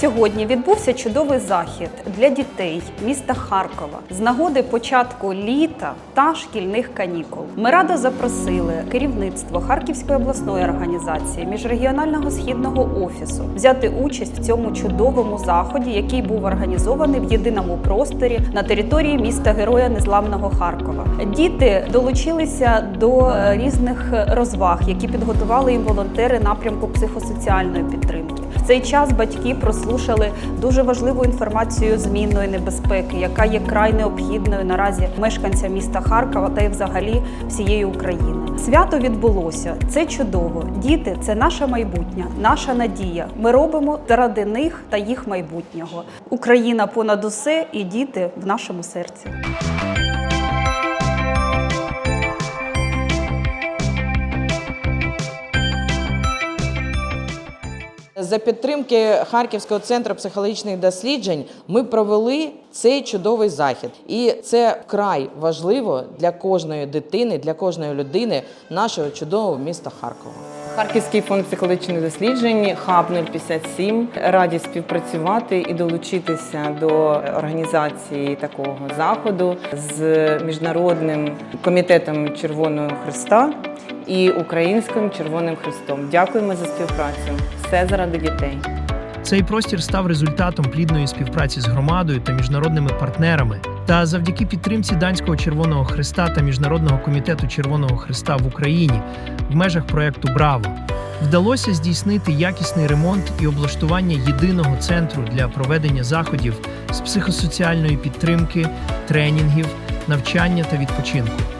Сьогодні відбувся чудовий захід для дітей міста Харкова з нагоди початку літа та шкільних канікул. Ми радо запросили керівництво Харківської обласної організації міжрегіонального східного офісу взяти участь в цьому чудовому заході, який був організований в єдиному просторі на території міста Героя Незламного Харкова. Діти долучилися до е, різних розваг, які підготували їм волонтери напрямку психосоціальної підтримки. В цей час батьки прослушали дуже важливу інформацію змінної небезпеки, яка є край необхідною наразі мешканцям міста Харкова та й взагалі всієї України. Свято відбулося. Це чудово. Діти це наше майбутнє, наша надія. Ми робимо заради них та їх майбутнього. Україна понад усе і діти в нашому серці. За підтримки Харківського центру психологічних досліджень ми провели цей чудовий захід, і це вкрай важливо для кожної дитини, для кожної людини нашого чудового міста Харкова. Харківський фонд психологічних досліджень ХАБ 057 раді співпрацювати і долучитися до організації такого заходу з міжнародним комітетом Червоного Христа і Українським Червоним Христом. Дякуємо за співпрацю. Все заради дітей. Цей простір став результатом плідної співпраці з громадою та міжнародними партнерами. Та завдяки підтримці Данського Червоного Христа та Міжнародного комітету Червоного Христа в Україні в межах проекту Браво вдалося здійснити якісний ремонт і облаштування єдиного центру для проведення заходів з психосоціальної підтримки, тренінгів, навчання та відпочинку.